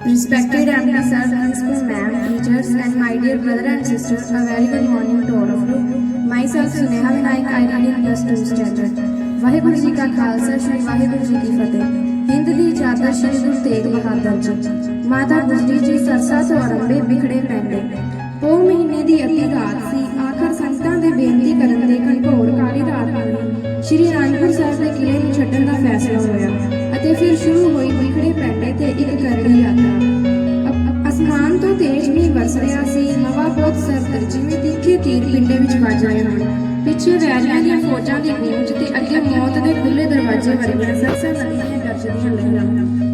Respected MD sir, principal ma'am, teachers, and my dear brother and sister, a very good morning to all of you. Myself Suneha Vinayak, I read in plus 2 standard. Waheguru ji ਕਾ ਖਾਲਸਾ ਸ੍ਰੀ ਵਾਹਿਗੁਰੂ ਜੀ ਕੀ ਫਤਿਹ ਹਿੰਦ ਦੀ ਚਾਦਰ ਸ੍ਰੀ ਗੁਰੂ ਤੇਗ ਬਹਾਦਰ ਜੀ ਮਾਤਾ ਗੁਜਰੀ ਜੀ ਸਰਸਾ ਤੋਂ ਆਰੰਭੇ ਵਿਖੜੇ ਪੈਂਦੇ ਪੋ ਮਹੀਨੇ ਦੀ ਅੱਧੀ ਰਾਤ ਸੀ ਆਖਰ ਸੰਗਤਾਂ ਦੇ ਬੇਨਤੀ ਕਰਨ ਦੇ ਘਣਘੋਰ ਪਿੱਛੇ ਵੈਰੀਆਂ ਦੀਆਂ ਫੌਜਾਂ ਦੀ ਗੂੰਜ ਤੇ ਅੱਗੇ ਮੌਤ ਦੇ ਖੁੱਲੇ ਦਰਵਾਜ਼ੇ ਵਰਗੀਆਂ ਸਰਸਾ ਨਦੀ ਗਰਜਦੀਆਂ ਲਹਿਰਾਂ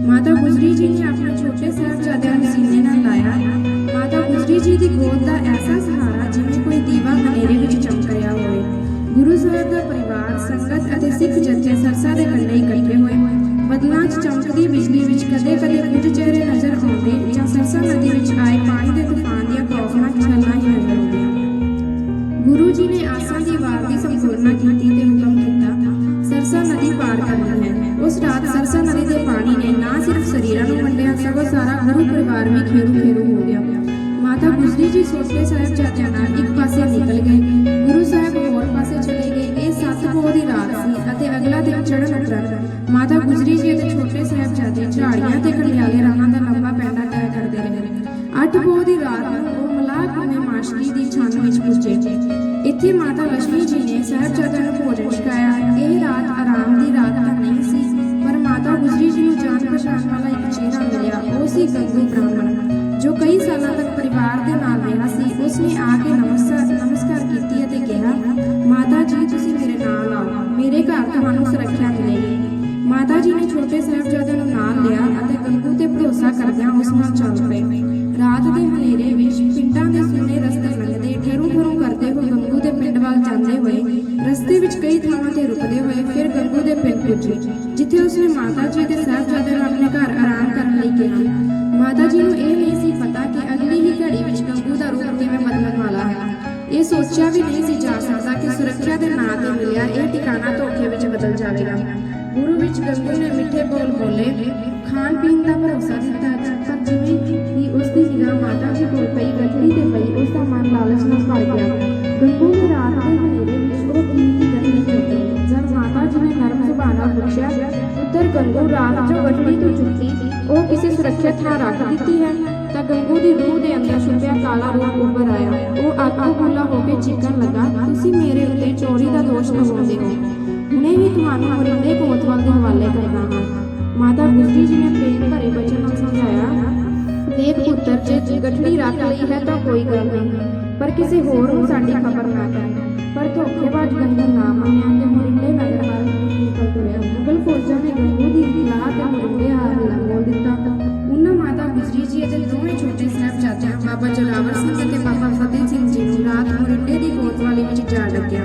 ਮਾਤਾ ਗੁਜਰੀ ਜੀ ਨੇ ਆਪਣੇ ਛੋਟੇ ਸਾਹਿਬਜ਼ਾਦਿਆਂ ਨੂੰ ਸੀਨੇ ਨਾਲ ਲਾਇਆ। ਮਾਤਾ ਗੁਜਰੀ ਜੀ ਦੀ ਗੋਦ ਦਾ ਐਸਾ ਸਹਾਰਾ ਜਿਵੇਂ ਕੋਈ ਦੀਵਾ ਹਨੇਰੇ ਵਿੱਚ ਚਮਕ ਰਿਹਾ ਹੋਵੇ। ਗੁਰੂ ਸਾਹਿਬ ਦਾ ਪਰਿਵਾਰ, ਸੰਗਤ ਅਤੇ ਸਿੱਖ ਜੱਥੇ ਸਰਸਾ ਦੇ ਕੰਢੇ ਇਕੱਠੇ ਹੋਏ। ਬਦਲਾਂ 'ਚ ਚਮਕਦੀ ਬਿਜਲੀ ਵਿੱਚ ਕਦੇ-ਕਦੇ ਕੁਝ ਚਿਹਰੇ ਨਜ਼ਰ ਆਉਂਦੇ ਜਾਂ ਸਰਸਾ ਨਦੀ ਵਿੱਚ ਆਏ ਨਦੀ ਪਾਰ ਕਰਨੀ ਹੈ। ਉਸ ਰਾਤ ਸਰਸਾ ਨਦੀ ਦੇ ਪਾਣੀ ਨੇ ਨਾ ਸਿਰਫ ਸਰੀਰਾਂ ਨੂੰ ਵੰਡਿਆ, ਸਗੋਂ ਸਾਰਾ ਗੁਰੂ ਪਰਿਵਾਰ ਵੀ ਖੇਰੂ ਖੇਰੂ ਹੋ ਗਿਆ। ਮਾਤਾ ਗੁਜਰੀ ਜੀ ਛੋਟੇ ਸਾਹਿਬਜ਼ਾਦਿਆਂ ਨਾਲ ਇੱਕ ਪਾਸੇ ਨਿਕਲ ਗਏ। ਗੁਰੂ ਸਾਹਿਬ ਹੋਰ ਪਾਸੇ ਚਲੇ ਗਏ। ਇਹ ਸੱਤ ਪੋਹ ਦੀ ਰਾਤ ਸੀ ਅਤੇ ਅਗਲਾ ਦਿਨ ਚੜ੍ਹਨ ਉਤਰਨ ਮਾਤਾ ਗੁਜਰੀ ਜੀ ਅਤੇ ਛੋਟੇ ਸਾਹਿਬਜ਼ਾਦੇ ਝਾੜੀਆਂ ਤੇ ਕੰਡਿਆਲੇ ਰਾਹਾਂ ਦਾ ਲੰਬਾ ਪੈਂਡਾ ਤੈਅ ਕਰਦੇ ਰਹੇ। ਅੱਠ ਪੋਹ ਦੀ ਰਾਤ ਨੂੰ ਉਹ ਮਲਾਹ ਕੁਨੇ ਮਾਸ਼ਕੀ ਦੀ ਛੰਨ ਵਿੱਚ ਪੁੱਜੇ। ਇੱਥੇ ਮਾਤਾ ਲక్ష్ਮੀ ਜੀ ਨੇ ਸਾਹਿਬਜ਼ਾਦਿਆਂ ਨੂੰ ਭੋਜਨ ਛਕਾਇਆ। ਇਹ ਰਾਤ ਆਰਾਮ ਦੀ ਰਾਤ ਤਾਂ ਨਹੀਂ ਸੀ, ਪਰ ਮਾਤਾ ਗੁਜਰੀ ਜੀ ਨੂੰ ਜਾਣ ਪਛਾਣ ਵਾਲਾ ਇੱਕ ਚਿਹਰਾ ਮਿਲਿਆ। ਉਹ ਸੀ ਗੰਗੂ ਬ੍ਰਾਹਮਣ, ਜੋ ਕਈ ਸਾਲਾਂ ਤੱਕ ਪਰਿਵਾਰ ਦੇ ਨਾਲ ਰਿਹਾ ਸੀ। ਉਸਨੇ ਆ ਕੇ ਨਮਸਕਾਰ ਨਮਸਕਾਰ ਕੀਤੀ ਅਤੇ ਕਿਹਾ, ਮਾਤਾ ਜੀ, ਤੁਸੀਂ ਮੇਰੇ ਨਾਲ ਆਓ। ਮੇਰੇ ਘਰ ਤੁਹਾਨੂੰ ਸੁਰੱਖਿਆ ਮਿਲੇਗੀ। ਮਾਤਾ ਜੀ ਨੇ ਛੋਟੇ ਦੇ ਜਿੱਥੇ ਉਸਨੇ ਮਾਤਾ ਜੀ ਦੇ ਸਾਹਿਬਜ਼ਾਦਿਆਂ ਨੂੰ ਆਪਣੇ ਘਰ ਆਰਾਮ ਕਰਨ ਲਈ ਕਿਹਾ। ਮਾਤਾ ਜੀ ਨੂੰ ਇਹ ਨਹੀਂ ਸੀ ਪਤਾ ਕਿ ਅਗਲੀ ਹੀ ਘੜੀ ਵਿੱਚ ਗੰਗੂ ਦਾ ਰੂਪ ਕਿਵੇਂ ਬਦਲਣ ਵਾਲਾ ਹੈ। ਇਹ ਸੋਚਿਆ ਵੀ ਨਹੀਂ ਸੀ ਜਾ ਸਕਦਾ ਕਿ ਸੁਰੱਖਿਆ ਦੇ ਨਾਂ ਤੇ ਮਿਲਿਆ ਇਹ ਟਿਕਾਣਾ ਧੋਖੇ ਵਿੱਚ ਬਦਲ ਜਾਵੇਗਾ। ਗੁਰੂ ਵਿੱਚ ਗੰਗੂ ਨੇ ਮਿੱਠੇ ਬੋਲ ਬੋਲੇ ਖਾਣ ਪੀਣ ਦਾ ਭਰੋਸਾ ਗੰਗੂ ਰਾਤ ਜੋ ਗਠੜੀ ਤੋਂ ਚੁੱਕੀ। ਉਹ ਕਿਸੇ ਸੁਰੱਖਿਅਤ ਥਾਂ ਰੱਖ ਦਿੱਤੀ ਹੈ। ਤਾਂ ਗੰਗੂ ਦੀ ਰੂਹ ਦੇ ਅੰਦਰ ਛੁਪਿਆ ਕਾਲਾ ਰੂਪ ਉੱਭਰ ਆਇਆ। ਉਹ ਆਗੂ ਬੁੱਲਾ ਹੋ ਕੇ ਚੀਕਣ ਲੱਗਾ, ਤੁਸੀਂ ਮੇਰੇ ਉੱਤੇ ਚੋਰੀ ਦਾ ਦੋਸ਼ ਲਗਾਉਂਦੇ ਹੋ। ਹੁਣੇ ਹੀ ਤੁਹਾਨੂੰ ਮਰਿੰਡੇ ਕੋਤਵਾਲ ਦੇ ਹਵਾਲੇ ਕਰਨਾ ਹੈ। ਮਾਤਾ ਗੁਜਰੀ ਜੀ ਨੇ ਪ੍ਰੇਮ ਭਰੇ ਬਚਨ ਨਾਲ ਸਮਝਾਇਆ ਦੇਖ ਪੁੱਤਰ, ਜੇ ਗਠੜੀ ਰੱਖ ਲਈ ਹੈ ਤਾਂ ਕੋਈ ਗੱਲ ਨਹੀਂ, ਪਰ ਕਿਸੇ ਹੋਰ ਨੂੰ ਸਾਡੀ ਖਬਰ ਨਾ ਕਰ ਪਰ ਧੋਖੇਬਾਜ਼ ਗੰਗੂ ਨਾ ਮੰਨਿਆ ਛੋਟੇ ਬਾਬਾ ਜੋਰਾਵਰ ਸਿੰਘ ਅਤੇ ਬਾਬਾ ਫਤਿਹ ਸਿੰਘ ਜੀ ਨੂੰ ਰਾਤ ਮਰਿੰਡੇ ਦੀ ਕੋਤਵਾਲੀ ਵਿੱਚ ਜਾ ਡੱਕਿਆ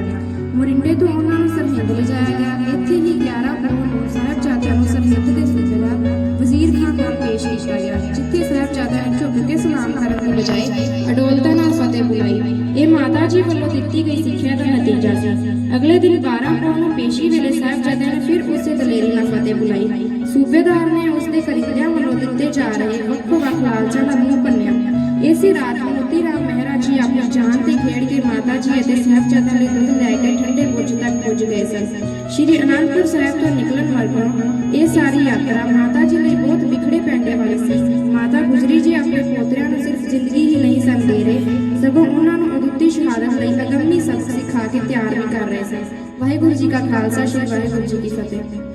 ਮੋਰਿੰਡੇ ਤੋਂ ਉਹਨਾਂ ਨੂੰ ਸਰਹਿੰਦ ਲਿਜਾਇਆ ਗਿਆ। ਇੱਥੇ ਹੀ 11 ਪੋਹ ਨੂੰ ਸਾਹਿਬਜ਼ਾਦਿਆਂ ਨੂੰ ਸਰਹਿੰਦ ਦੇ ਸੂਬੇਦਾਰ ਵਜ਼ੀਰ ਖਾਨ ਕੋਲ ਪੇਸ਼ ਕੀਤਾ ਗਿਆ, ਜਿੱਥੇ ਸਾਹਿਬਜ਼ਾਦਿਆਂ ਨੇ ਝੁਕ ਕੇ ਸਲਾਮ ਕਰਨ ਦੀ ਬਜਾਏ ਅਡੋਲਤਾ ਨਾਲ ਫਤਿਹ ਬੁਲਾਈ। ਇਹ ਮਾਤਾ ਜੀ ਵੱਲੋਂ ਦਿੱਤੀ ਗਈ ਸਿੱਖਿਆ ਦਾ ਨਤੀਜਾ ਸੀ। ਅਗਲੇ ਦਿਨ 12 ਪੋਹ ਨੂੰ ਪੇਸ਼ੀ ਵੇਲੇ ਸਾਹਿਬਜ਼ਾਦਿਆਂ ਨੇ ਫਿਰ ਉਸੇ ਦਲੇਰੀ ਨਾਲ ਫਤਿਹ ਬੁਲਾਈ। ਸੂਬੇਦਾਰ ਨੇ ਉਸ ਦੇ ਇਸੇ ਰਾਤ ਮੋਤੀ ਰਾਮ ਮਹਿਰਾ ਜੀ ਆਪਣੀ ਜਾਨ ਤੇ ਖੇਡ ਕੇ ਮਾਤਾ ਜੀ ਅਤੇ ਸਾਹਿਬਜ਼ਾਦਿਆਂ ਲਈ ਦੁੱਧ ਲੈ ਕੇ ਠੰਡੇ ਬੁਰਜ ਤੱਕ ਪੁੱਜ ਗਏ ਸਨ। ਸ਼੍ਰੀ ਅਨੰਦਪੁਰ ਸਾਹਿਬ ਤੋਂ ਨਿਕਲਣ ਮਗਰੋਂ ਇਹ ਸਾਰੀ ਯਾਤਰਾ ਮਾਤਾ ਜੀ ਲਈ ਬਹੁਤ ਵਿਖੜੇ ਪੈਂਡੇ ਵਾਲੀ ਸੀ। ਮਾਤਾ ਗੁਜਰੀ ਜੀ ਆਪਣੇ ਪੋਤਰਿਆਂ ਨੂੰ ਸਿਰਫ ਜ਼ਿੰਦਗੀ ਹੀ ਨਹੀਂ ਸਨ ਦੇ ਰਹੇ। ਸਗੋਂ ਉਹਨਾਂ ਨੂੰ ਅਦੁੱਤੀ ਸ਼ਹਾਦਤ ਲਈ ਅਗੰਮੀ ਸਬਕ ਸਿਖਾ ਕੇ ਤਿਆਰ ਵੀ ਕਰ ਰਹੇ ਸਨ। ਵਾਹਿਗੁਰੂ ਜੀ ਕਾ ਖਾਲਸਾ, ਸ਼੍ਰੀ ਵਾਹਿਗੁਰੂ ਜੀ ਕੀ ਫਤਿਹ।